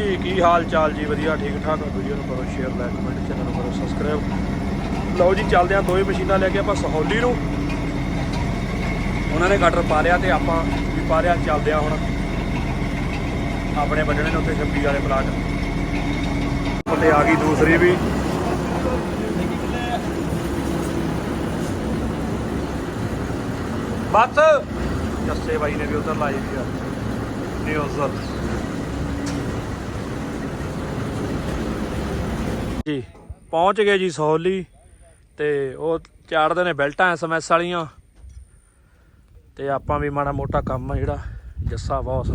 ਜੀ ਕੀ ਹਾਲ ਚਾਲ ਜੀ? ਵਧੀਆ, ਠੀਕ ਠਾਕ ਵੀਡੀਓ ਨੂੰ ਕਰੋ ਸ਼ੇਅਰ ਲਾਈਕ ਕਮੈਂਟ ਚੈਨਲ ਨੂੰ ਕਰੋ ਸਬਸਕ੍ਰਾਈਬ ਲਓ ਜੀ, ਚੱਲਦੇ ਆ ਦੋਵੇਂ ਮਸ਼ੀਨਾਂ ਲੈ ਕੇ ਆਪਾਂ ਸਹੌਲੀ ਨੂੰ। ਉਹਨਾਂ ਨੇ ਗਟਰ ਪਾ ਲਿਆ ਤੇ ਆਪਾਂ ਵੀ ਪਾ ਲਿਆ, ਚੱਲਦੇ ਆ ਹੁਣ ਆਪਣੇ ਵੱਢਣੇ ਨੇ ਉੱਤੇ 26 ਵਾਲੇ ਪਲਾਟ। ਉੱਤੇ ਆ ਗਈ ਦੂਸਰੀ ਵੀ। ਬਸ ਜੱਸੇ ਬਾਈ ਨੇ ਵੀ ਉਧਰ ਲਾਈ ਵੀ ਆ। ਨਿਊਜ਼ਰ ਜੀ ਪਹੁੰਚ ਗਏ ਜੀ ਸਹੌਲੀ ਤੇ ਉਹ ਚਾੜਦੇ ਨੇ ਬੈਲਟਾਂ ਐਸਐਮਐਸ ਵਾਲੀਆਂ। ਤੇ ਆਪਾਂ ਵੀ ਮਾੜਾ ਮੋਟਾ ਕੰਮ ਜਿਹੜਾ, ਜੱਸਾ ਬੌਸ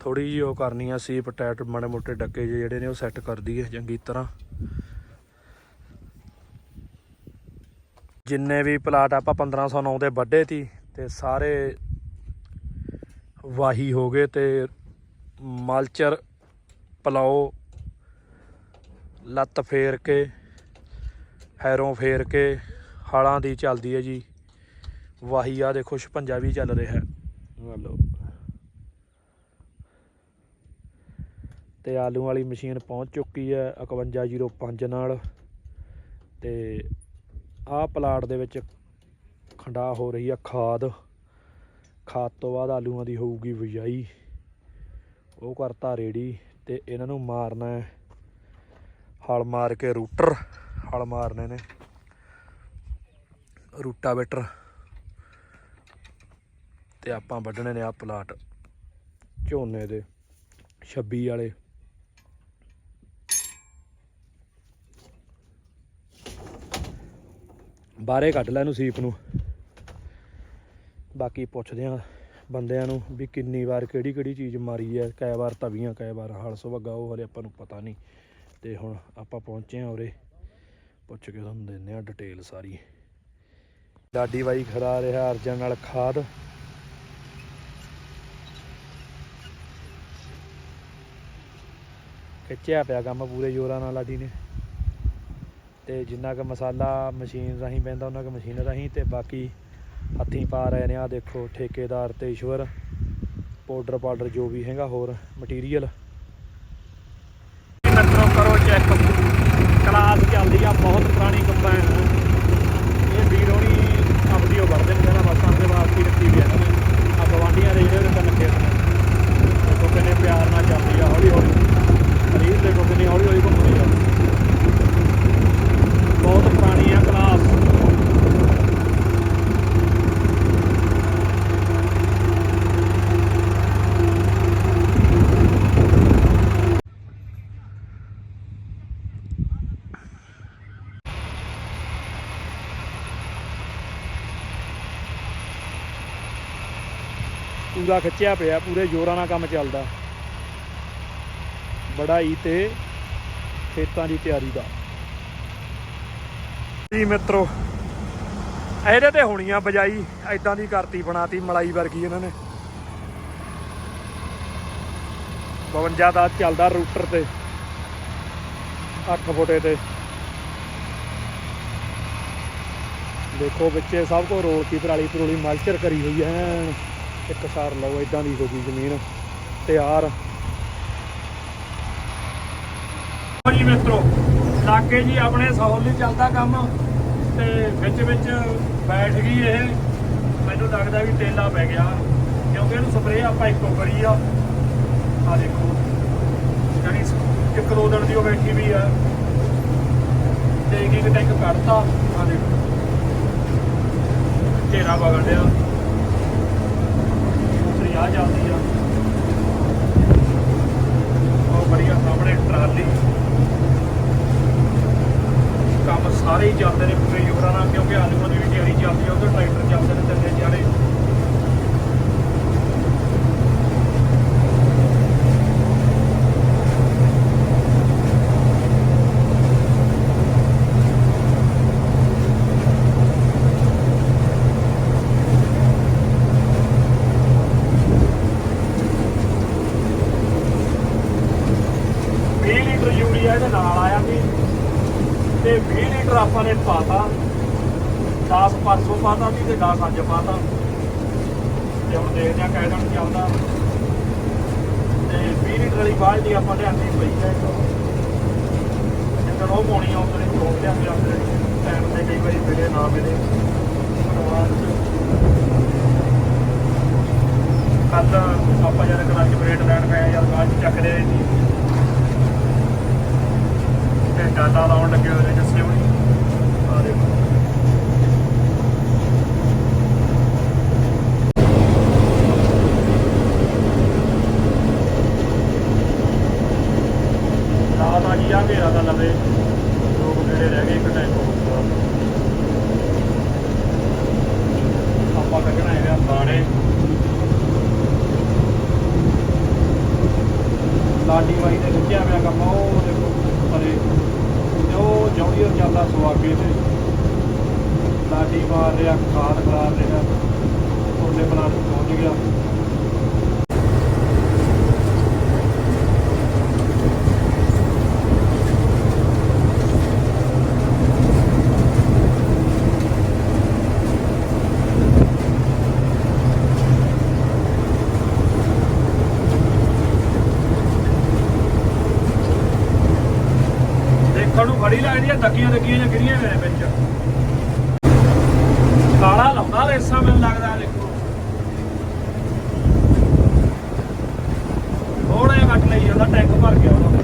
ਥੋੜੀ ਜਿਹੀ ਉਹ ਕਰਨੀ ਆ ਸੀ ਪਟੈਟ ਮਾੜੇ ਮੋਟੇ ਡੱਕੇ ਜਿਹੇ ਜਿਹੜੇ ਨੇ ਉਹ ਸੈੱਟ ਕਰਦੀ ਹੈ ਚੰਗੀ ਤਰ੍ਹਾਂ। ਜਿੰਨੇ ਵੀ ਪਲਾਟ ਆਪਾਂ 1509 ਦੇ ਵੱਡੇ ਤੀ ਤੇ ਸਾਰੇ ਵਾਹੀ ਹੋ ਗਏ ਤੇ ਮਲਚਰ, ਪਲਾਓ ਲੱਤ ਫੇਰ ਕੇ ਹੈਰੋਂ ਫੇਰ ਕੇ ਹਾਲਾਂ ਦੀ ਚੱਲਦੀ ਹੈ ਜੀ। ਵਾਹੀ ਆ ਦੇਖੋ 56 ਵੀ ਚੱਲ ਰਿਹਾ ਹੈ। ਲਓ। ਤੇ ਆਲੂ ਵਾਲੀ ਮਸ਼ੀਨ ਪਹੁੰਚ ਚੁੱਕੀ ਹੈ 5105 ਨਾਲ। ਤੇ ਆਹ ਪਲਾਟ ਦੇ ਵਿੱਚ ਖੰਡਾ ਹੋ ਰਹੀ ਆ ਖਾਦ। ਖਾਦ ਤੋਂ ਬਾਅਦ ਆਲੂਆਂ ਦੀ ਹੋਊਗੀ ਬਿਜਾਈ ਉਹ ਕਰਤਾ ਰੇੜੀ ਤੇ ਇਹਨਾਂ ਨੂੰ ਮਾਰਨਾ ਹੈ। ਹਲ ਮਾਰ ਕੇ ਰੂਟਰ ਹਲ ਮਾਰਨੇ ਨੇ। ਰੂਟਾਵੇਟਰ। ਤੇ ਆਪਾਂ ਵੱਢਣੇ ਨੇ ਆ ਪਲਾਟ ਝੋਨੇ ਦੇ 26 ਵਾਲੇ। ਬਾਹਰੇ ਕੱਢ ਲੈ ਇਹਨੂੰ ਸੀਪ ਨੂੰ। ਬਾਕੀ ਪੁੱਛਦੇ ਆ ਬੰਦਿਆਂ ਨੂੰ ਵੀ ਕਿੰਨੀ ਵਾਰ ਕਿਹੜੀ ਕਿਹੜੀ ਚੀਜ਼ ਮਾਰੀ ਹੈ, ਕਈ ਵਾਰ ਤਵੀਆਂ ਕਈ ਵਾਰ ਹਲ ਸੁਭੱਗਾ ਉਹ ਹਲੇ ਆਪਾਂ ਨੂੰ ਪਤਾ ਨਹੀਂ। ਤੇ ਹੁਣ ਆਪਾਂ ਪਹੁੰਚੇ ਆ ਉਰੇ। ਪੁੱਛ ਕੇ ਤੁਹਾਨੂੰ ਦਿੰਦੇ ਆ ਡਿਟੇਲ ਸਾਰੀ। ਲਾਡੀ ਬਾਈ ਖੜਾ ਰਿਹਾ ਅਰਜਨ ਨਾਲ ਖਾਦ। ਖਿੱਚਿਆ ਪਿਆ ਕੰਮ ਪੂਰੇ ਜ਼ੋਰਾਂ ਨਾਲ ਲਾਡੀ ਨੇ। ਤੇ ਜਿੰਨਾ ਕੁ ਮਸਾਲਾ ਮਸ਼ੀਨ ਰਾਹੀਂ ਪੈਂਦਾ, ਉਹਨਾਂ ਕੁ ਮਸ਼ੀਨ ਰਾਹੀਂ ਤੇ ਬਾਕੀ ਹੱਥੀਂ ਪਾ ਰਹੇ ਨੇ। ਆ ਦੇਖੋ ਠੇਕੇਦਾਰ ਤੇ ਈਸ਼ਵਰ। ਪਾਊਡਰ ਪਾਊਡਰ ਜੋ ਵੀ ਹੈਗਾ, ਹੋਰ ਮਟੀਰੀਅਲ ਮਿੱਤਰੋ ਕਰੋ ਚੈੱਕ ਕਲਾਸ ਚੱਲਦੀ ਆ, ਬਹੁਤ ਪੁਰਾਣੀ ਕੰਬਾਈਨ ਇਹ ਵੀਰ ਹੋਣੀ ਆਪਦੀ ਉਹ ਵਰਦੇ ਨੇ ਜਿਹੜਾ ਬਸ ਆਪਣੇ ਵਾਸਤੇ ਰੱਖੀ ਵੀ ਹੈ ਨੇ ਆ ਗਵਾਂਡੀਆਂ ਦੇ ਜਿਹੜੇ ਤਿੰਨ ਖੇਤ ਨੇ। ਦੇਖੋ ਕਿੰਨੇ ਪਿਆਰ ਨਾਲ ਚੱਲਦੀ ਆ ਹੌਲੀ ਹੌਲੀ ਰੀਲ ਦੇਖੋ ਕਿੰਨੀ ਹੌਲੀ ਹੌਲੀ ਘੁੰਮਦੀ ਆ ਬਹੁਤ ਪੁਰਾਣੀ ਆ ਕਲਾਸ ਪੂਰਾ ਖਿੱਚਿਆ ਪਿਆ, ਪੂਰੇ ਜ਼ੋਰਾਂ ਨਾਲ ਕੰਮ ਚੱਲਦਾ। ਬੜਾਈ ਤੇ ਖੇਤਾਂ ਦੀ ਤਿਆਰੀ ਦਾ। ਜੀ ਮਿੱਤਰੋ, ਇਹਦੇ ਤੇ ਹੋਣੀ ਆ ਬਜਾਈ ਐਦਾਂ ਦੀ ਕਰਤੀ ਬਣਾਤੀ ਮਲਾਈ ਵਰਗੀ ਇਹਨਾਂ ਨੇ। 52 ਦਾ ਚੱਲਦਾ ਰੂਟਰ ਤੇ 8 ਫੁੱਟੇ ਤੇ। ਦੇਖੋ ਵਿੱਚੇ ਸਭ ਕੋ ਰੋਲ ਕੀ ਪਰਾਲੀ ਪਰੋਲੀ ਮਲਚਰ ਕਰੀ ਹੋਈ ਹੈ। ਇੱਕ ਸਾਰ ਲਓ ਇਦਾਂ ਦੀ ਹੋ ਗਈ ਜ਼ਮੀਨ। ਤਿਆਰ। ਜੀ ਮਿੱਤਰੋ, ਲਾਗੇ ਜੀ ਆਪਣੇ ਸਹੌਲੀ ਚੱਲਦਾ ਕੰਮ ਤੇ ਵਿੱਚ ਵਿੱਚ ਬੈਠ ਗਈ ਇਹ। ਮੈਨੂੰ ਲੱਗਦਾ ਵੀ ਟੇਲਾ ਪੈ ਗਿਆ, ਕਿਉਂਕਿ ਇਹਨੂੰ ਸਪਰੇਅ ਆਪਾਂ ਇੱਕੋ ਕਰੀ ਆ। ਆ ਦੇਖੋ ਜਿਹੜੀ ਇੱਕ ਦੋ ਦਿਨ ਦੀ ਉਹ ਬੈਠੀ ਵੀ ਆ। ਤੇ ਇੱਕ ਇੱਕ ਟੈਂਕ ਕੱਢਤਾ ਆ ਦੇਖੋ। ਤੇਰਾ ਵਗੜਿਆ ਚੱਲਦੀ ਆ। ਉਹ ਬੜੀਆ ਸਾਹਮਣੇ ਟਰਾਲੀ। ਕੰਮ ਸਾਰੇ ਹੀ ਚੱਲਦੇ ਨੇ ਪੂਰੇ ਯੋਗਰਾ ਨਾਲ, ਕਿਉਂਕਿ ਆਲੂ ਵਾਲੀ ਵੀ ਤਿਆਰੀ ਚੱਲਦੀ ਆ, ਉਹ ਟਰੈਕਟਰ ਚੱਲਦੇ ਨੇ ਤਿੰਨੇ ਜਿਹੜੇ। 20 ਲੀਟਰ ਆਪਾਂ ਨੇ ਪਾਤਾ। 10 ਪਰਸੋਂ ਪਾਤਾ ਸੀ ਤੇ 10 ਅੱਜ ਪਾਤਾ। ਤੇ ਹੁਣ ਦੇਖਦੇ ਆ ਕਿਹ ਚੱਲਦਾ ਤੇ 20 ਲੀਟਰ ਵਾਲੀ ਬਾਲਟੀ ਦੀ ਆਪਾਂ ਲਿਆਂਦੀ ਪਈ ਹੈ। ਇੱਕ ਉਹ ਪਾਉਣੀ ਆ ਉਦੋਂ ਹੀ ਲਿਆਂਦੇ ਆਪਣੇ ਟਾਈਮ ਤੇ ਕਈ ਵਾਰੀ ਮਿਲੇ, ਨਾ ਮਿਲੇ। ਕੱਲ ਆਪਾਂ ਜਦ ਕਲੱਚ ਬ੍ਰੇਕ ਲੈਣ ਗਏ ਯਾਰ ਬਾਅਦ ਚ ਚੱਕ ਰਹੇ ਸੀ। ਤੇ ਲਾਉਣ ਲੱਗੇ ਹੋਏ ਨੇ ਜੱਸੇ ਹੁਣੀ ਆ ਦੇਖੋ ਰਾਤ ਆ ਜੀ ਆ ਘੇਰਾ ਤਾਂ ਲਵੇ ਦੋ ਕੁ ਗੇੜੇ ਰਹਿ ਗਏ ਇੱਕ ਟਾਈਮ ਹੋ ਆਪਾਂ ਕੱਢਣਾ ਹੈਗਾ ਦਾਣੇ ਲਾਡੀ ਬਾਈ ਨੇ ਖਿੱਚਿਆ ਪਿਆ ਕੰਮ ਉਹ ਦੇਖੋ ਪਰੇ ਤੇ ਉਹ ਜੌਂਡੀਅਰ ਚੱਲਦਾ ਸੁਆਗੇ ਤੇ। ਲਾਡੀ ਮਾਰ ਰਿਹਾ ਖਾਦ ਮਾਰ ਰਿਹਾ ਉਹਦੇ ਪਲਾਟ ਪਹੁੰਚ ਗਿਆ। ਦੇਖਣ ਨੂੰ ਲੱਗਦੀ ਆ ਤੱਕੀਆਂ ਤੱਕੀਆਂ ਜਾਂ ਗਿਰੀਆਂ ਮੇਰੇ ਵਿੱਚ। ਕਾਲਾ ਲਾਉਂਦਾ ਰੇਸਾ ਮੈਨੂੰ ਲੱਗਦਾ ਦੇਖੋ ਥੋੜਾ ਜਿਹਾ ਕੱਟ ਲਈ ਜਾਂਦਾ, ਟੈਂਕ ਭਰ ਗਿਆ ਉਹਦਾ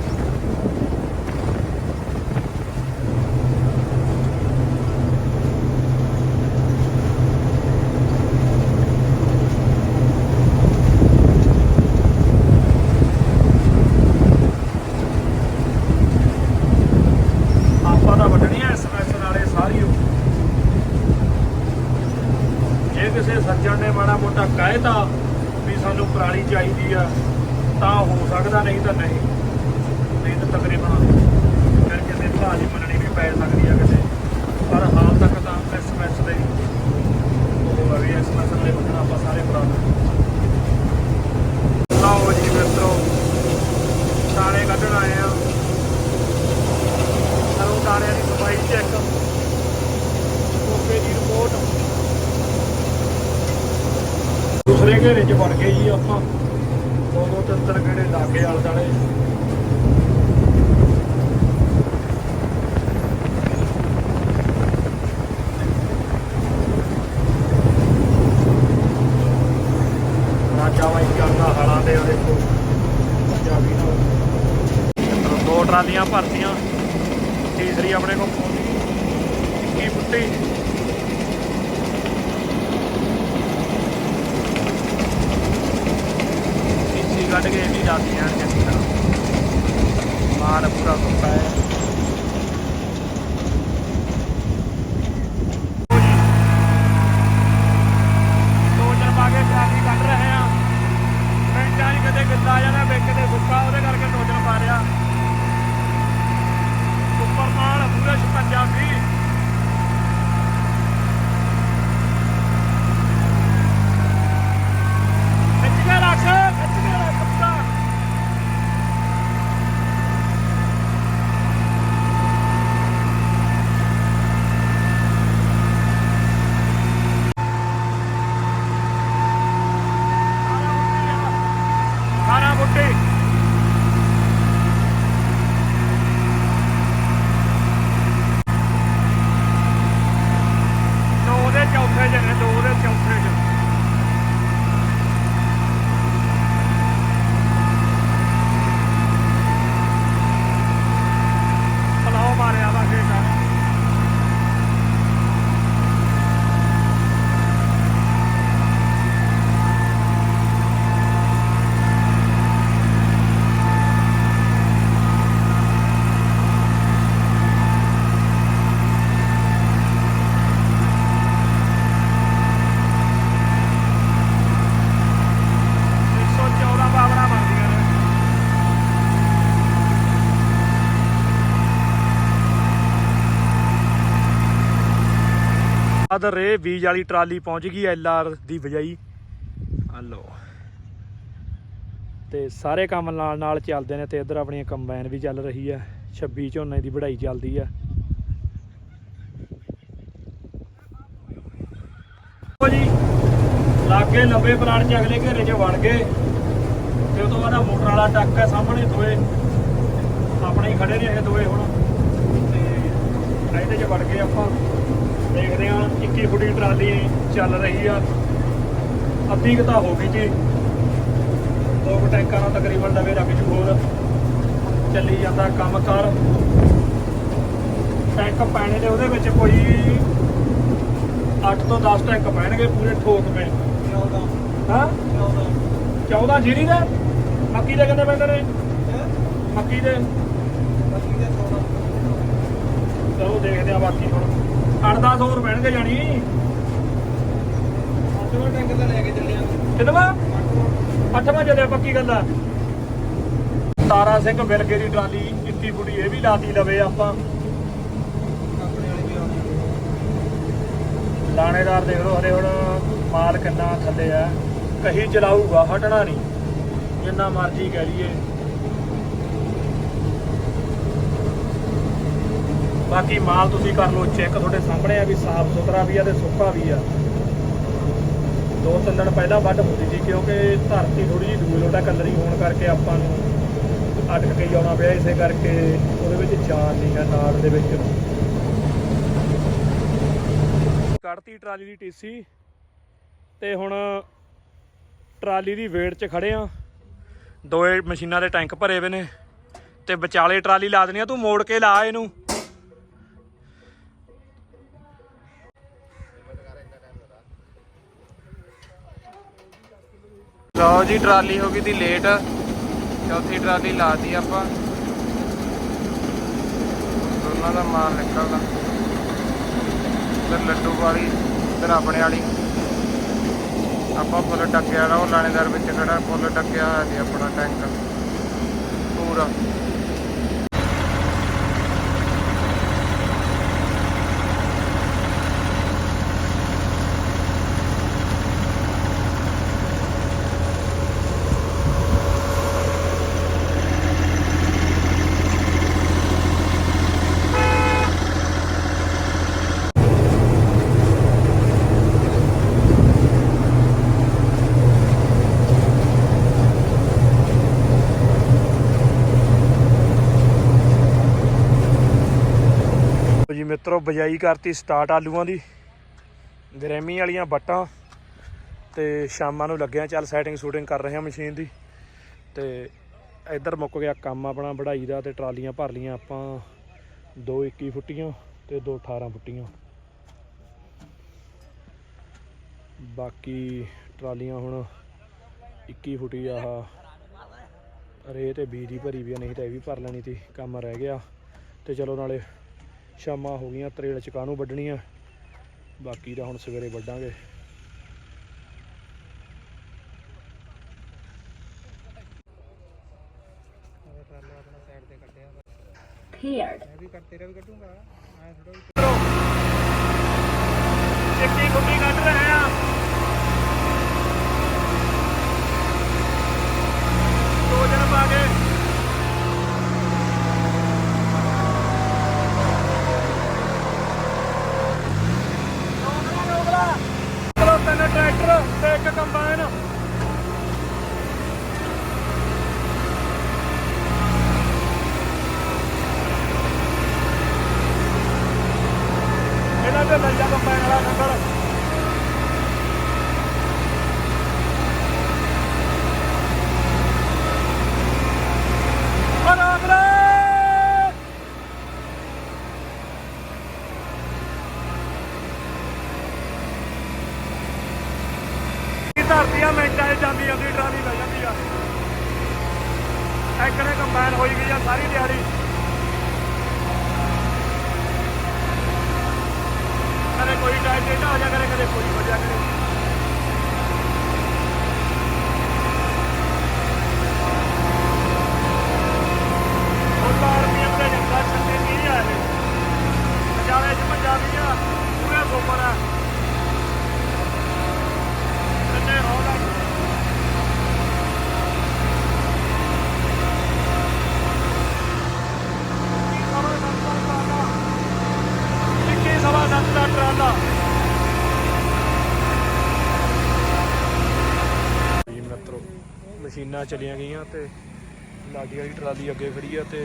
ਆਪਾਂ ਤਾਂ ਵੱਢਣੀ ਐ ਐਸਐਮਐਸ ਨਾਲੇ ਸਾਰੀ ਓ। ਜੇ ਕਿਸੇ ਸੱਜਣ ਨੇ ਮਾੜਾ ਮੋਟਾ ਕਹਿਤਾ ਵੀ ਸਾਨੂੰ ਪਰਾਲੀ ਚਾਹੀਦੀ ਆ ਤਾਂ ਹੋ ਸਕਦਾ ਨਹੀਂ ਤਾਂ ਨਹੀਂ। ਨਹੀਂ ਤਾਂ ਤਕਰੀਬਨ ਫਿਰ ਕਿਸੇ ਭਰਾ ਦੀ ਮੰਨਣੀ ਵੀ ਪੈ ਸਕਦੀ ਆ ਕਿਤੇ। ਪਰ ਹਾਲ ਤੱਕ ਤਾਂ ਐਸਐਮਐਸ ਦੇ ਉਹ ਵੀ ਐਸਐਮਐਸ ਨਾਲੇ ਵੱਢਣਾ ਆਪਾਂ ਸਾਰੇ ਭਰਾ ਲਓ ਜੀ ਮਿੱਤਰੋ ਸਾਰੇ ਕੱਢਣ ਆਏ ਆ। ਸਰੋਂ ਦਾਣਿਆਂ ਦੀ ਸਫ਼ਾਈ ਚੈੱਕ ਓਕੇ ਦੀ ਰਿਪੋਰਟ ਦੂਸਰੇ ਘੇਰੇ 'ਚ ਵੜ ਗਏ ਜੀ ਆਪਾਂ ਦੋ ਦੋ ਤਿੰਨ ਤਿੰਨ ਗੇੜੇ ਲਾ ਕੇ ਆਲੇ ਦੁਆਲੇ ਰਾਜਾ ਵਾਈ ਕਰਦਾ ਹਲਾਂ ਦੋ ਟਰਾਲੀਆਂ ਭਰਤੀਆਂ। ਤੀਸਰੀ ਆਪਣੇ ਕੋਲ ਪਹੁੰਚ ਗਈ ਕੀ ਪੁੱਟੀ? ਤੀਸਰੀ ਕੱਢ ਕੇ ਵੀ ਜਾਂਦੀ ਜਾਣ ਚੰਗੀ ਤਰ੍ਹਾਂ ਮਾਲ ਪੂਰਾ ਸੁੱਕਾ ਹੈ ਸੋਚਣ ਪਾ ਕੇ ਟਰਾਲੀ ਕੱਢ ਰਹੇ ਆ ਮਿੰਟਾਂ 'ਚ ਕਿਤੇ ਗਿੱਲਾ ਜਾਣਾ ਵਿੱਚ ਕਿਤੇ ਸੁੱਕਾ ਉਹਦੇ ਕਰਕੇ ਸੋਚਣ ਪਾ ਰਿਹਾ ਉੱਪਰ ਮਾਲ ਪੂਰਾ 56 ਵੀ ਖਿੱਚ ਕੇ ਰੱਖ ਖਿੱਚ ਕੇ ਰੱਖ ਪੱਕਾ ਸਾਰਾ ਬੁੱਟੀ ਦੋ ਦੇ ਚੌਥੇ ਚ ਨੇ ਦੋ ਦੇ ਚੌਥੇ ਚ ਪਲਾਓ ਮਾਰਿਆ ਵਾ ਖੇਤਾਂ ਇੱਕ ਸੌ ਚੌਦਾਂ ਪਾਵਰਾਂ ਬਣਦੀਆਂ ਨੇ ਅਦਰ ਰੇ ਬੀਜ ਵਾਲੀ ਟਰਾਲੀ ਪਹੁੰਚ ਗਈ ਐਲ ਆਰ ਦੀ ਵਜਾਈ। ਆ ਲੋ ਤੇ ਸਾਰੇ ਕੰਮ ਨਾਲ ਨਾਲ ਚੱਲਦੇ ਨੇ ਤੇ ਇੱਧਰ ਆਪਣੀ ਕੰਬਾਈਨ ਵੀ ਚੱਲ ਰਹੀ ਆ। 26 ਝੋਨੇ ਦੀ ਵਢਾਈ ਚੱਲਦੀ ਆ। ਜੀ ਲਾਗੇ ਲੰਬੇ ਪਲਾਟ ਚ ਅਗਲੇ ਘੇਰੇ ਚ ਵੜ ਗਏ ਤੇ ਤੋਂ ਬਾਅਦ ਮੋਟਰ ਵਾਲਾ ਟੱਕ ਹੈ ਸਾਹਮਣੇ ਦੋਏ। ਆਪਣੇ ਹੀ ਖੜੇ ਨੇ ਇਹ ਦੋਏ ਹੁਣ। ਤੇ ਇਹਦੇ 'ਚ ਵੜ ਗਏ ਆਪਾਂ। ਦੇਖਦੇ ਹਾਂ 21 ਫੁੱਟੀ ਟਰਾਲੀ ਚੱਲ ਰਹੀ ਆ। ਅੱਧੀ ਕੁ ਤਾਂ ਹੋ ਗਈ ਜੀ। ਦੋ ਟੈਂਕਾਂ ਨਾਲ ਤਕਰੀਬਨ ਲਵੇ ਰੱਖ ਜੂ ਹੋਰ। ਚੱਲੀ ਜਾਂਦਾ ਕੰਮ ਕਰ ਟੈਂਕ ਪੈਣੇ ਨੇ ਉਹਦੇ ਵਿੱਚ ਕੋਈ 8 ਤੋਂ 10 ਟੈਂਕ ਪੈਣਗੇ ਪੂਰੇ ਠੋਕ ਮੇ ਹਾਂ? 14 ਜੀਰੀ ਦੇ? ਮੱਕੀ ਦੇ ਕਿੰਨੇ ਪੈਂਦੇ ਨੇ? ਮੱਕੀ ਦੇ? ਚਲੋ ਦੇਖਦੇ ਆ ਬਾਕੀ ਹੁਣ। 8-10 ਹੋਰ ਪੈਣਗੇ ਜਾਣੀ। ਕਿੰਨਵਾ? ਅੱਠਵਾਂ ਚੱਲਿਆ ਪੱਕੀ ਗੱਲ ਆ। ਤਾਰਾ ਸਿੰਘ ਮਿਲ ਦੀ ਟਰਾਲੀ 21 ਫੁੱਟੀ ਇਹ ਵੀ ਲਾਤੀ ਲਵੇ ਆਪਾਂ। ਲਾਣੇਦਾਰ ਦੇਖ ਲਓ ਹਰੇ ਹੁਣ ਮਾਲ ਕਿੰਨਾ ਥੱਲੇ ਆ। ਕਹੀ ਚਲਾਊਗਾ ਹਟਣਾ ਨਹੀਂ। ਜਿੰਨਾ ਮਰਜ਼ੀ ਕਹਿ ਲਈਏ। ਬਾਕੀ ਮਾਲ ਤੁਸੀਂ ਕਰ ਲਓ ਚੈੱਕ ਤੁਹਾਡੇ ਸਾਹਮਣੇ ਆ ਵੀ ਸਾਫ਼ ਸੁਥਰਾ ਵੀ ਆ ਤੇ ਸੁੱਕਾ ਵੀ ਆ। ਦੋ ਤਿੰਨ ਦਿਨ ਪਹਿਲਾਂ ਵੱਢ ਹੁੰਦੀ ਸੀ ਕਿਉਂਕਿ ਧਰਤੀ ਥੋੜੀ ਜਿਹੀ ਦੂਰ ਲੋਟਾ ਕਲਰੀ ਹੋਣ ਕਰਕੇ ਆਪਾਂ ਨੂੰ ਅਟਕ ਕੇ ਹੀ ਪਿਆ ਇਸੇ ਕਰਕੇ ਉਹਦੇ ਵਿੱਚ ਜਾਨ ਨਹੀਂ ਹੈ ਨਾੜ ਦੇ ਵਿੱਚ। ਕੱਢਤੀ ਟਰਾਲੀ ਦੀ ਟੀਸੀ ਤੇ ਹੁਣ ਟਰਾਲੀ ਦੀ ਵੇਟ 'ਚ ਖੜੇ ਆ। ਦੋਏ ਮਸ਼ੀਨਾਂ ਦੇ ਟੈਂਕ ਭਰੇ ਹੋਏ ਨੇ ਤੇ ਵਿਚਾਲੇ ਟਰਾਲੀ ਲਾ ਦੇਣੀ ਆ, ਤੂੰ ਮੋੜ ਕੇ ਲਾ ਇਹਨੂੰ। ਲਓ ਜੀ, ਟਰਾਲੀ ਹੋ ਗਈ ਦੀ ਲੇਟ। ਚੌਥੀ ਟਰਾਲੀ ਲਾਤੀ ਆਪਾਂ। ਦੋਨਾਂ ਦਾ ਮਾਲ ਨਿਕਲਦਾ। ਇੱਧਰ ਲੱਡੂ ਵਾਲੀ, ਇੱਧਰ ਆਪਣੇ ਵਾਲੀ। ਆਪਾਂ ਫੁੱਲ ਟੱਕਿਆ ਦਾ ਉਹ ਲਾਣੇਦਾਰ ਵਿੱਚ ਖੜਾ, ਫੁੱਲ ਟੱਕਿਆ ਹੋਇਆ ਸੀ ਆਪਣਾ ਟੈਂਕ। ਪੂਰਾ। ਮਿੱਤਰੋ ਬਜਾਈ ਕਰਤੀ ਸਟਾਰਟ ਆਲੂਆਂ ਦੀ। ਗਰੈਮੀ ਵਾਲੀਆਂ ਬੱਟਾਂ ਤੇ ਸ਼ਾਮਾਂ ਨੂੰ ਲੱਗਿਆ ਚੱਲ ਸੈਟਿੰਗ ਸ਼ੂਟਿੰਗ ਕਰ ਰਹੇ ਹਾਂ ਮਸ਼ੀਨ ਦੀ। ਤੇ ਇੱਧਰ ਮੁੱਕ ਗਿਆ ਕੰਮ ਆਪਣਾ ਵਢਾਈ ਦਾ ਤੇ ਟਰਾਲੀਆਂ ਭਰ ਲੀਆਂ ਆਪਾਂ। ਦੋ 21 ਫੁੱਟੀਆਂ ਤੇ ਦੋ 18 ਫੁੱਟੀਆਂ। ਬਾਕੀ ਟਰਾਲੀਆਂ ਹੁਣ 21 ਫੁੱਟੀ ਆਹ। ਰੇ ਤੇ ਬੀਜ ਦੀ ਭਰੀ ਵੀ ਆ, ਨਹੀਂ ਤਾਂ ਇਹ ਵੀ ਭਰ ਲੈਣੀ ਸੀ ਕੰਮ ਰਹਿ ਗਿਆ। ਤੇ ਚਲੋ ਨਾਲੇ ਸ਼ਾਮਾਂ ਹੋ ਗਈਆਂ ਤਰੇਲ ਚਕਾ ਨੂੰ ਵੱਢਣੀਆਂ। ਬਾਕੀ ਦਾ ਹੁਣ ਸਵੇਰੇ ਵੱਢਾਂਗੇ. ਚਿੱਟੀ ਗੁੱਡੀ ਕੱਢ ਰਹੇ ਆ ਦੋ ਜਣ ਪਾ ਕੇ ਚਲੋ ਤਿੰਨ ਟਰੈਕਟਰ ਤੇ ਇੱਕ ਕੰਬਾਈਨ ਇਹਨਾਂ ਦੇ ਲੱਜਾ ਕੰਬਾਈਨ ਵਾਲਾ ਨੰਬਰ ਬਰਾਬਰ ਇਹ ਧਰਤੀਆਂ ਮਿੰਟਾਂ 'ਚ ਜਾਂਦੀ ਜਾਂਦੀ ਟਰਾਲੀ ਲੈ ਜਾਂਦੀ ਆ ਐਕਣੇ ਕੰਬਾਈਨ ਹੋਈ ਗਈ ਆ ਸਾਰੀ ਦਿਹਾੜੀ ਕਦੇ ਕੋਈ ਟਾਈਮ ਟੇਢਾ ਹੋ ਜਾ ਕਰੇ ਕਦੇ ਕੋਈ ਹੋ ਜਾ ਕਰੇ ਉਹ ਤਾਂ ਰੁਪਈਏ ਦੇ ਜੰਗਾ ਛੱਡੇ ਨਹੀਂ ਆਏ ਪੰਜਾਬੇ ਚ ਪੰਜਾਬੀ ਆ ਪੂਰੇ ਗੋਬਰ ਆ ਕੰਨੇ ਹੋ ਲੱਗ ਇੱਕੀ ਸਵਾ ਸੱਤ ਦਾ ਟਰਾਲਾ ਮਸ਼ੀਨਾਂ ਚਲੀਆਂ ਗਈਆਂ ਤੇ ਲਾਡੀ ਵਾਲੀ ਟਰਾਲੀ ਅੱਗੇ ਖੜੀ ਆ ਤੇ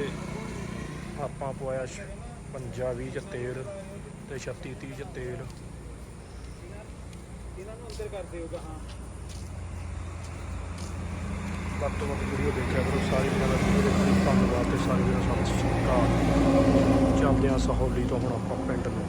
ਆਪਾਂ ਪਵਾਇਆ 50 20 ਚ ਤੇਲ ਤੇ 36 30 ਚ ਤੇਲ। ਇਹਨਾਂ ਨੂੰ ਅੰਦਰ ਕਰ ਦਿਓ ਗਾਹਾਂ। ਵੱਧ ਤੋਂ ਵੱਧ ਵੀਡੀਓ ਦੇਖਿਆ ਕਰੋ ਸਾਰੀ ਵੀਡੀਓ ਦਾ ਵੀਡੀਓ ਦੇਖਣ ਲਈ ਧੰਨਵਾਦ ਤੇ ਸਾਰੇ ਵੀਰਾਂ ਸਤਿ ਸ਼੍ਰੀ ਅਕਾਲ ਚੱਲਦੇ ਹਾਂ ਸਹੌਲੀ ਤੋਂ ਹੁਣ ਆਪਾਂ ਪਿੰਡ ਨੂੰ।